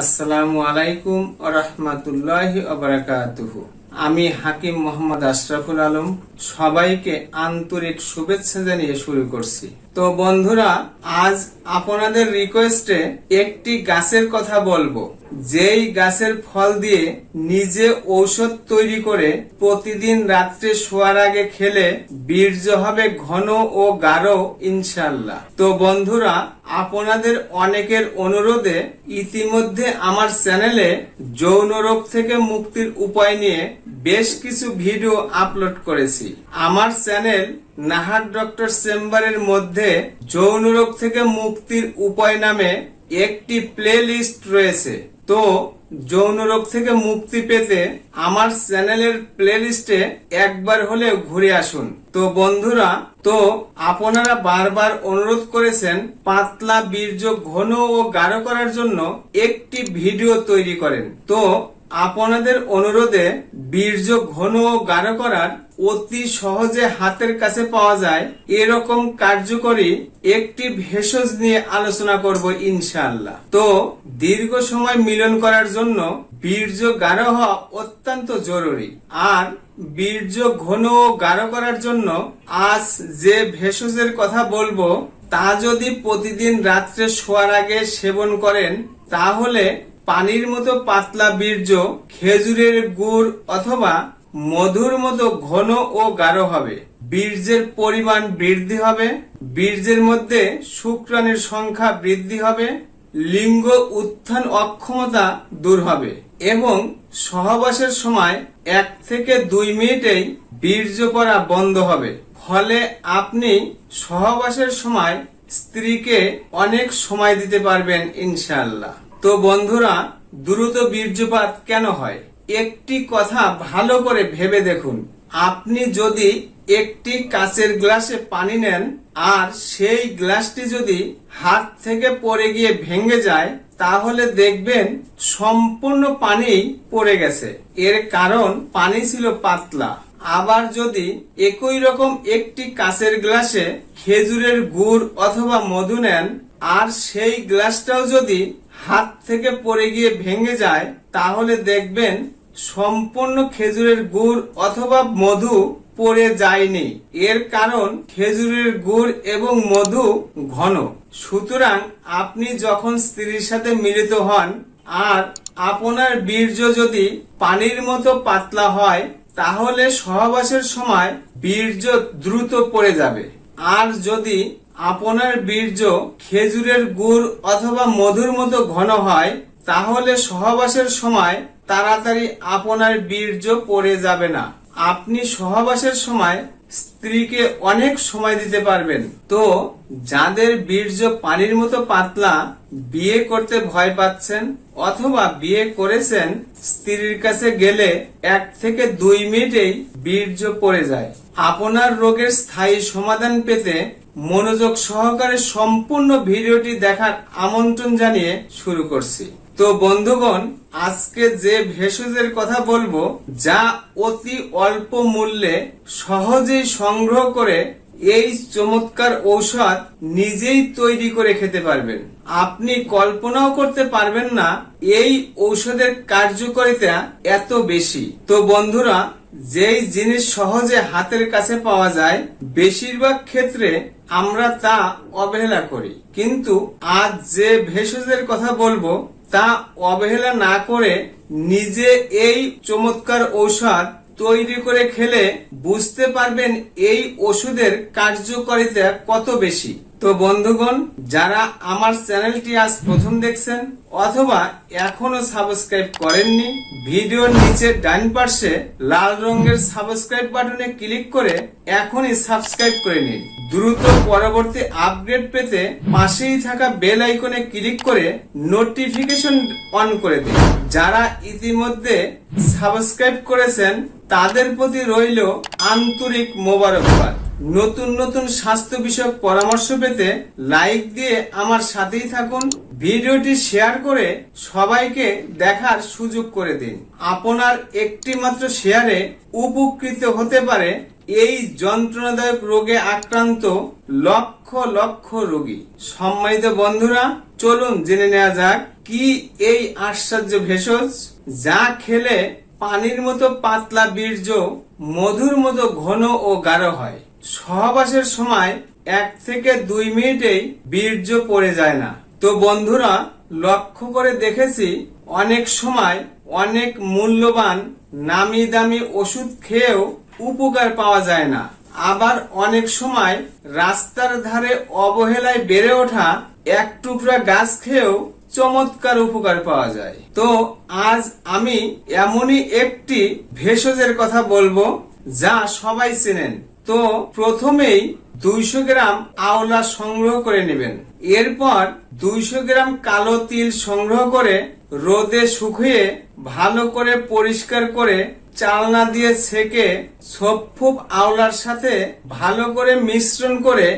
আসসালামু আলাইকুম রহমতুল্লাহ অবরাকাতুহু আমি হাকিম মোহাম্মদ আশরাফুল আলম, সবাইকে আন্তরিক শুভেচ্ছা জানিয়ে শুরু করছি। তো বন্ধুরা, আজ আপনাদের রিকোয়েস্টে একটি গাছের কথা বলব। যেই গাছের ফল দিয়ে নিজে ঔষধ তৈরি করে প্রতিদিন রাত্রে শোয়ার আগে খেলে বীর্য হবে ঘন ও গাঢ় ইনশাল্লাহ তো বন্ধুরা, আপনাদের অনেকের অনুরোধে ইতিমধ্যে আমার চ্যানেলে যৌন রোগ থেকে মুক্তির উপায় নিয়ে বেশ কিছু ভিডিও আপলোড করেছি। আমার চ্যানেল নাহার ডক্টর চেম্বারের মধ্যে যৌন রোগ থেকে মুক্তির উপায় নামে একটি প্লে লিস্ট রয়েছে। তো যৌন রোগ থেকে মুক্তি পেতে আমার চ্যানেলের প্লে লিস্টে একবার হলেও ঘুরে আসুন। তো বন্ধুরা, তো আপনারা বারবার অনুরোধ করেছেন পাতলা বীর্য ঘন ও গাঢ় করার জন্য একটি ভিডিও তৈরি করেন। তো আপনাদের অনুরোধে বীর্য ঘন ও গাঢ় করার অতি সহজে হাতের কাছে পাওয়া যায় এরকম কার্যকরী একটি ভেষজ নিয়ে আলোচনা করব ইনশাআল্লাহ। তো দীর্ঘ সময় মিলন করার জন্য বীর্য গাঢ় হওয়া অত্যন্ত জরুরি। আর বীর্য ঘন ও গাঢ় করার জন্য আজ যে ভেষজের কথা বলব, তা যদি প্রতিদিন রাত্রে শোয়ার আগে সেবন করেন, তাহলে পানির মতো পাতলা বীর্য খেজুরের গুড় অথবা মধুর মতো ঘন ও গাঢ় হবে। বীর্যের পরিমাণ বৃদ্ধি হবে, বীর্যের মধ্যে শুক্রাণের সংখ্যা বৃদ্ধি হবে, লিঙ্গ উত্থান অক্ষমতা দূর হবে এবং সহবাসের সময় এক থেকে দুই মিনিটেই বীর্য পড়া বন্ধ হবে। ফলে আপনি সহবাসের সময় স্ত্রীকে অনেক সময় দিতে পারবেন ইনশাআল্লাহ। তো বন্ধুরা, দ্রুত বীর্যপাত কেন হয়? একটি কথা ভালো করে ভেবে দেখুন। আপনি যদি একটি কাচের গ্লাসে পানি নেন, আর সেই গ্লাসটি যদি হাত থেকে পড়ে গিয়ে ভেঙে যায়, তাহলে দেখবেন সম্পূর্ণ পানি পড়ে গেছে। এর কারণ, পানি ছিল পাতলা। আবার যদি একই রকম একটি কাচের গ্লাসে খেজুরের গুড় অথবা মধু নেন, আর সেই গ্লাসটাও যদি হাত থেকে পড়ে গিয়ে ভেঙে যায়, তাহলে দেখবেন সম্পূর্ণ খেজুরের গুড় অথবা মধু পড়ে যায়নি। এর কারণ খেজুরের গুড় এবং মধু ঘন। সুতরাং আপনি যখন স্ত্রীর সাথে মিলিত হন আর আপনার বীর্য যদি পানির মতো পাতলা হয়, তাহলে সহবাসের সময় বীর্য দ্রুত পড়ে যাবে। আর যদি আপনার বীর্য খেজুরের গুড় অথবা মধুর মতো ঘন হয়, তাহলে সহবাসের সময় তাড়াতাড়ি আপনার বীর্য পড়ে যাবে না। আপনি সহবাসের সময় স্ত্রীকে অনেক সময় দিতে পারবেন। তো, যাদের বীর্য পানির মতো পাতলা, বিয়ে করতে ভয় পাচ্ছেন অথবা বিয়ে করেছেন, স্ত্রীর কাছে গেলে এক থেকে দুই মিনিটেই বীর্য পড়ে যায়। আপনার রোগের স্থায়ী সমাধান পেতে মনোযোগ সহকারে সম্পূর্ণ ভিডিওটি দেখার আমন্ত্রণ জানিয়ে শুরু করছি। তো বন্ধুগণ, আজকে যে ভেষজের কথা বলব, যা অতি অল্প মূল্যে সহজেই সংগ্রহ করে এই চমৎকার ঔষধ নিজেই তৈরি করে খেতে পারবেন। আপনি কল্পনাও করতে পারবেন না এই ঔষধের কার্যকারিতা এত বেশি। তো বন্ধুরা, যেই জিনিস সহজে হাতের কাছে পাওয়া যায়, বেশিরভাগ ক্ষেত্রে আমরা তা অবহেলা করি। কিন্তু আজ যে ভেষজের কথা বলব, তা অবহেলা না করে নিজে এই চমৎকার ঔষধ তৈরি করে খেলে বুঝতে পারবেন এই ওষুধের কার্যকারিতা কত বেশি। তো বন্ধুগণ, যারা আমার চ্যানেলটি আজ প্রথম দেখছেন অথবা এখনও সাবস্ক্রাইব করেননি, ভিডিওর নিচে ডান পাশে লাল রঙের সাবস্ক্রাইব বাটনে ক্লিক করে এখনই সাবস্ক্রাইব করে নিন। দ্রুত পরবর্তী আপডেট পেতে পাশেই থাকা বেল আইকনে ক্লিক করে নোটিফিকেশন অন করে দিন। যারা ইতিমধ্যে সাবস্ক্রাইব করেছেন, তাদের প্রতি রইল আন্তরিক মোবারকবাদ। নতুন নতুন স্বাস্থ্য বিষয়ক পরামর্শ পেতে লাইক দিয়ে আমার সাথেই থাকুন। ভিডিওটি শেয়ার করে সবাইকে দেখার সুযোগ করে দিন। আপনার একটি মাত্র শেয়ারে উপকৃত হতে পারে এই যন্ত্রণাদায়ক রোগে আক্রান্ত লক্ষ লক্ষ রোগী। সম্মানিত বন্ধুরা, চলুন জেনে নেওয়া যাক কি এই আশ্চর্য ভেষজ যা খেলে পানির মতো পাতলা বীর্য, মধুর মতো ঘন ও গাঢ় হয়। সহবাসের সময় এক থেকে দুই মিনিটেই বীর্য পড়ে যায় না। তো বন্ধুরা, লক্ষ্য করে দেখেছি, অনেক সময় অনেক মূল্যবান নামি দামি ওষুধ খেয়েও উপকার পাওয়া যায় না। আবার অনেক সময় রাস্তার ধারে অবহেলায় বেড়ে ওঠা এক টুকরা গাছ খেয়েও চমৎকার উপকার পাওয়া যায়। তো আজ আমি এমনই একটি ভেষজের কথা বলব যা সবাই চেনেন। তো প্রথমেই দুইশো গ্রাম আওলা সংগ্রহ করে নেবেন। এরপর দুইশো গ্রাম কালো তিল সংগ্রহ করে রোদে শুকিয়ে ভালো করে পরিষ্কার করে চালনা দিয়ে ছেঁকে সফুপ আওলার সাথে ভালো করে মিশ্রণ করে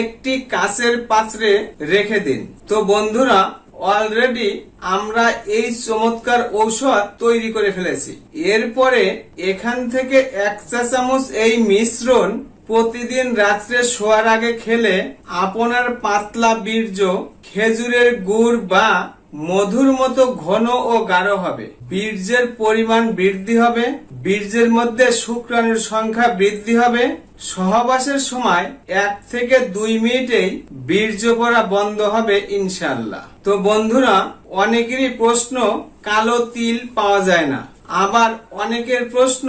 একটি কাচের পাত্রে রেখে দিন। তো বন্ধুরা অলরেডি আমরা এই চমৎকার ঔষধ তৈরি করে ফেলেছি। এরপরে এখান থেকে এক চা চামচ এই মিশ্রণ প্রতিদিন রাত্রে শোয়ার আগে খেলে আপনার পাতলা বীর্য, খেজুরের গুড় বা মধুর মতো ঘন ও গাঢ় হবে। বীর্যের পরিমাণ বৃদ্ধি হবে, বীর্যের মধ্যে শুক্রাণুর সংখ্যা বৃদ্ধি হবে সহবাসের সময় এক থেকে দুই মিনিটেই বীর্য পড়া বন্ধ হবে ইনশাল্লাহ তো বন্ধুরা, অনেকেরই প্রশ্ন, কালো তিল পাওয়া যায় না। আবার অনেকের প্রশ্ন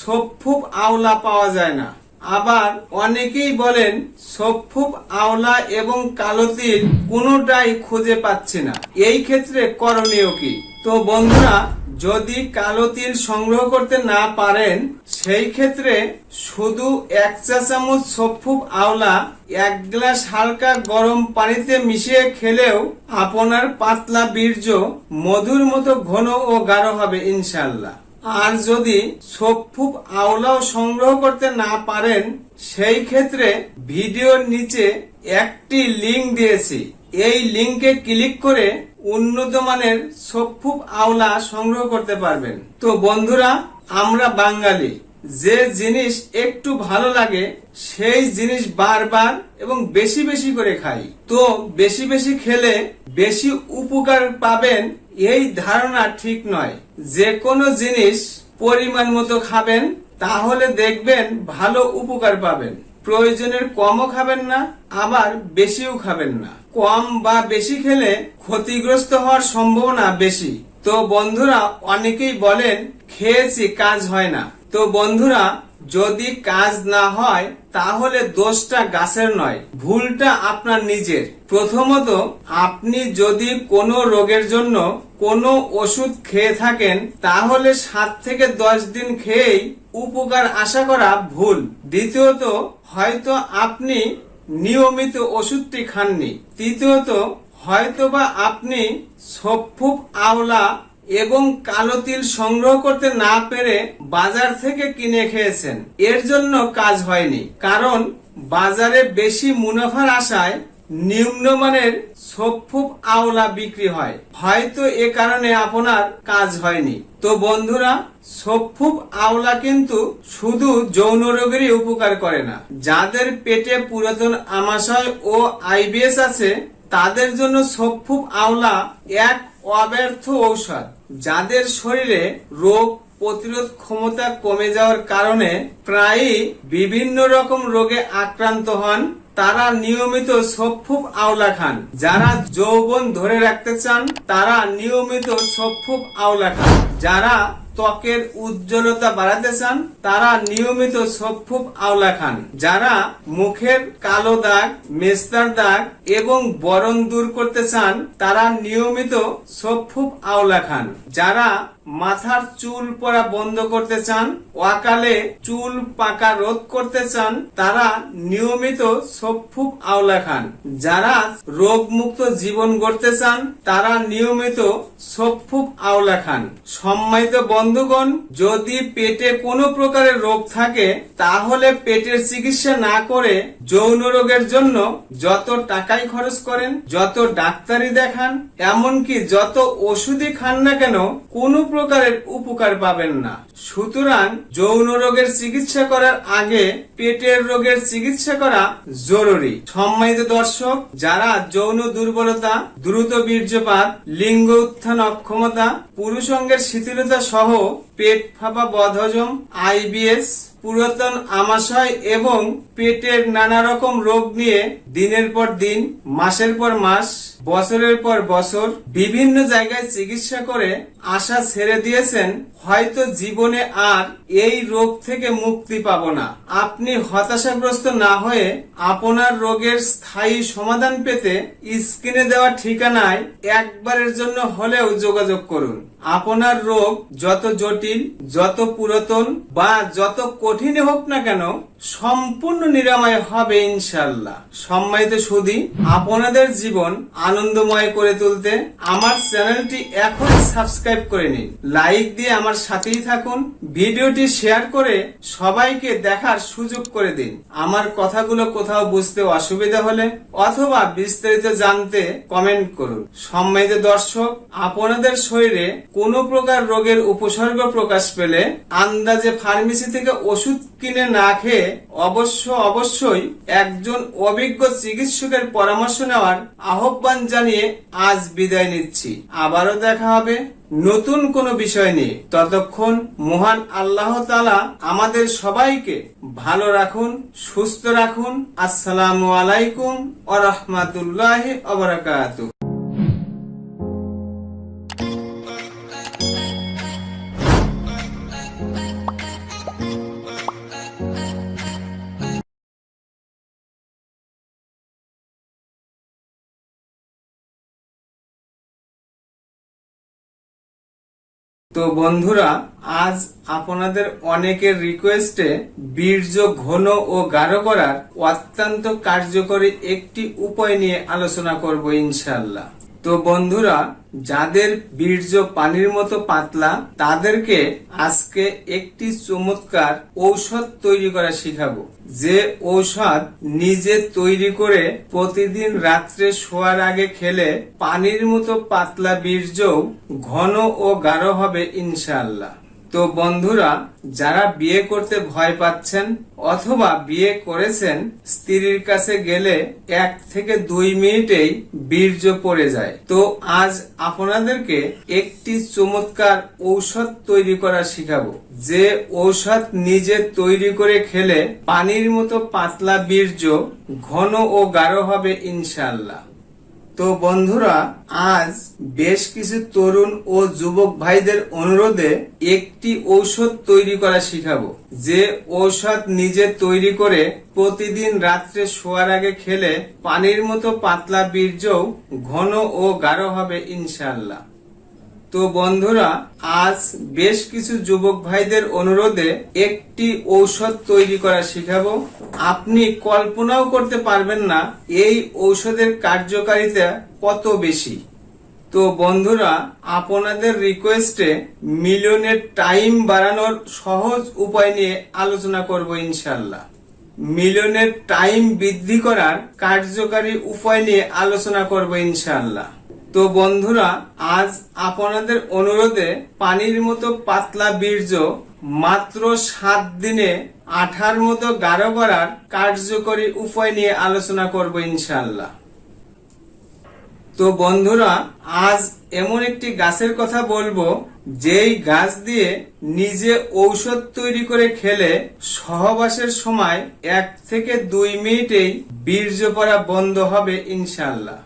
সফুপ আওলা পাওয়া যায় না। আবার অনেকেই বলেন সফুপ আওলা এবং কালো তিল কোনোটাই খুঁজে পাচ্ছে না। এই ক্ষেত্রে করণীয় কি? তো বন্ধুরা যদি কালো তিল সংগ্রহ করতে না পারেন, সেই ক্ষেত্রে শুধু এক চা চামচ সফুপ আওলা, এক গ্লাস হালকা গরম পানিতে মিশিয়ে খেলেও আপনার পাতলা বীর্য মধুর মতো ঘন ও গাঢ় হবে ইনশাল্লাহ আর যদি সফুপ আওলাও সংগ্রহ করতে না পারেন, সেই ক্ষেত্রে ভিডিওর নিচে একটি লিংক দিয়েছি। এই লিংকে ক্লিক করে উন্নত মানের সফুপ আওলা সংগ্রহ করতে পারবেন। তো বন্ধুরা, আমরা বাঙালি, যে জিনিস একটু ভালো লাগে, সেই জিনিস বারবার এবং বেশি বেশি করে খাই। তো বেশি বেশি খেলে বেশি উপকার পাবেন এই ধারণা ঠিক নয়। যে কোনো জিনিস পরিমাণ মতো খাবেন, তাহলে দেখবেন ভালো উপকার পাবেন। প্রয়োজনের কমও খাবেন না, আবার বেশিও খাবেন না। কম বা বেশি খেলে ক্ষতিগ্রস্ত হওয়ার সম্ভাবনা বেশি। তো বন্ধুরা, অনেকেই বলেন, খেয়েছি, কাজ হয় না। তো বন্ধুরা, যদি কাজ না হয়, তাহলে দোষটা গাছের নয়, ভুলটা আপনার নিজের। প্রথমত, আপনি যদি কোনো রোগের জন্য কোনো ওষুধ খেয়ে থাকেন, তাহলে সাত থেকে দশ দিন খেয়েই উপকার আশা করা ভুল। দ্বিতীয়ত, হয়তো আপনি নিয়মিত ওষুধটি খাননি। তৃতীয়ত, হয়তোবা আপনি সফুপ আওলা এবং কালো তিল সংগ্রহ করতে না পেরে বাজার থেকে কিনে খেয়েছেন। এর জন্য কাজ হয়নি, কারণ বাজারে বেশি মুনাফার আশায় নিম্নমানের সফুপ আওলা বিক্রি হয়। হয়তো এ কারণে আপনার কাজ হয়নি। তো বন্ধুরা সফুপ আওলা কিন্তু শুধু যৌন রোগেরই উপকার করে না। যাদের পেটে পুরাতন আমাশয় ও আইবিএস আছে, তাদের জন্য সফুপ আওলা এক অব্যর্থ ঔষধ। যাদের শরীরে রোগ প্রতিরোধ ক্ষমতা কমে যাওয়ার কারণে প্রায়ই বিভিন্ন রকম রোগে আক্রান্ত হন তারা নিয়মিত সফুপ আওলা খান। যারা যৌবন ধরে রাখতে চান, তারা নিয়মিত সফুপ আওলা খান। যারা ত্বকের উজ্জ্বলতা বাড়াতে চান, তারা নিয়মিত সফুপ আওলা খান। যারা মুখের কালো দাগ, মেস্তার দাগ এবং বরণ দূর করতে চান, তারা নিয়মিত সফুপ আওলা খান। যারা মাথার চুল পরা বন্ধ করতে চান, ওয়াকালে চুল পাকা রোধ করতে চান, তারা নিয়মিত সফুপ আওলা খান। যারা রোগমুক্ত জীবন গড়তে চান, তারা নিয়মিত সফুপ আওলা খান। সম্মানিত বন্ধু বন্ধুগণ, যদি পেটে কোনো প্রকারের রোগ থাকে, তাহলে পেটের চিকিৎসা না করে যৌন রোগের জন্য যত টাকাই খরচ করেন, যত ডাক্তারি দেখান, এমনকি যত ওষুধই খান না কেন, কোনো প্রকারের উপকার পাবেন না। সুতরাং যৌন রোগের চিকিৎসা করার আগে পেটের রোগের চিকিৎসা করা জরুরি। সম্মানিত দর্শক, যারা যৌন দুর্বলতা, দ্রুত বীর্যপাত, লিঙ্গ উত্থান অক্ষমতা পুরুষ অঙ্গের শিথিলতা সহ পেট ফাঁপা বদহজম, আইবিএস পুরাতন আমাশয় এবং পেটের নানা রকম রোগ নিয়ে দিনের পর দিন, মাসের পর মাস, বছরের পর বছর বিভিন্ন জায়গায় চিকিৎসা করে আশা ছেড়ে দিয়েছেন, হয়তো জীবনে আর এই রোগ থেকে মুক্তি পাব না। আপনি হতাশাগ্রস্ত না হয়ে আপনার রোগের স্থায়ী সমাধান পেতে স্ক্রিনে দেওয়া ঠিকানায় একবারের জন্য হলেও যোগাযোগ করুন। আপনার রোগ যত জটিল যত পুরাতন বা যত কঠিন হোক না কেন সম্পূর্ণ নিরাময় হবে ইনশাল্লাহ সম্মানিত সুদী আপনাদের জীবন আনন্দময় করে তুলতে আমার চ্যানেলটি এখন সাবস্ক্রাইব করে নিন। লাইক দিয়ে আমার সাথেই থাকুন, ভিডিওটি শেয়ার করে সবাইকে দেখার সুযোগ করে দিন। আমার কথাগুলো কোথাও বুঝতে অসুবিধা হলে অথবা বিস্তারিত জানতে কমেন্ট করুন। সম্মানিত দর্শক, আপনাদের শরীরে কোনো প্রকার রোগের উপসর্গ প্রকাশ পেলে আন্দাজে ফার্মেসি থেকে ওষুধ কিনে না খেয়ে অবশ্য অবশ্যই একজন অভিজ্ঞ চিকিৎসকের পরামর্শ নেওয়ার আহ্বান জানিয়ে আজ বিদায় নিচ্ছি। আবারও দেখা হবে নতুন কোন বিষয় নিয়ে। ততক্ষণ মহান আল্লাহ তালা আমাদের সবাইকে ভালো রাখুন, সুস্থ রাখুন। আসসালামু আলাইকুম ও রহমাতুল্লাহ তো বন্ধুরা, আজ আপনাদের অনেকের রিকোয়েস্টে বীর্য ঘন ও গাঢ় করার অত্যন্ত কার্যকরী একটি উপায় নিয়ে আলোচনা করব ইনশাল্লাহ তো বন্ধুরা, যাদের বীর্য পানির মতো পাতলা, তাদেরকে আজকে একটি চমৎকার ঔষধ তৈরি করা শিখাবো। যে ঔষধ নিজে তৈরি করে প্রতিদিন রাত্রে শোয়ার আগে খেলে পানির মতো পাতলা বীর্য ঘন ও গাঢ় হবে ইনশাআল্লাহ। তো বন্ধুরা, যারা বিয়ে করতে ভয় পাচ্ছেন অথবা বিয়ে করেছেন, স্ত্রীর কাছে গেলে এক থেকে দুই মিনিটেই বীর্য পড়ে যায়। তো আজ আপনাদেরকে একটি চমৎকার ঔষধ তৈরি করা শিখাবো। যে ঔষধ নিজে তৈরি করে খেলে পানির মতো পাতলা বীর্য ঘন ও গাঢ় হবে ইনশাল্লাহ তো বন্ধুরা, আজ বেশ কিছু তরুণ ও যুবক ভাইদের অনুরোধে একটি ঔষধ তৈরি করা শিখাবো। যে ঔষধ নিজে তৈরি করে প্রতিদিন রাত্রে শোয়ার আগে খেলে পানির মতো পাতলা বীর্য ঘন ও গাঢ় হবে ইনশাল্লাহ তো বন্ধুরা, আজ বেশ কিছু যুবক ভাইদের অনুরোধে একটি ঔষধ তৈরি করা শিখাবো। আপনি কল্পনাও করতে পারবেন না এই ঔষধের কার্যকারিতা কত বেশি। তো বন্ধুরা, আপনাদের রিকোয়েস্টে মিলিয়নের টাইম বাড়ানোর সহজ উপায় নিয়ে আলোচনা করব ইনশাল্লাহ মিলিয়নের টাইম বৃদ্ধি করার কার্যকারী উপায় নিয়ে আলোচনা করব ইনশাল্লাহ তো বন্ধুরা, আজ আপনাদের অনুরোধে পানির মতো পাতলা বীর্য মাত্র সাত দিনে আঠার মতো গাঢ় করার কার্যকরী উপায় নিয়ে আলোচনা করব ইনশাল্লাহ তো বন্ধুরা, আজ এমন একটি গাছের কথা বলব, যেই গাছ দিয়ে নিজে ঔষধ তৈরি করে খেলে সহবাসের সময় এক থেকে দুই মিনিটেই বীর্য পড়া বন্ধ হবে ইনশাল্লাহ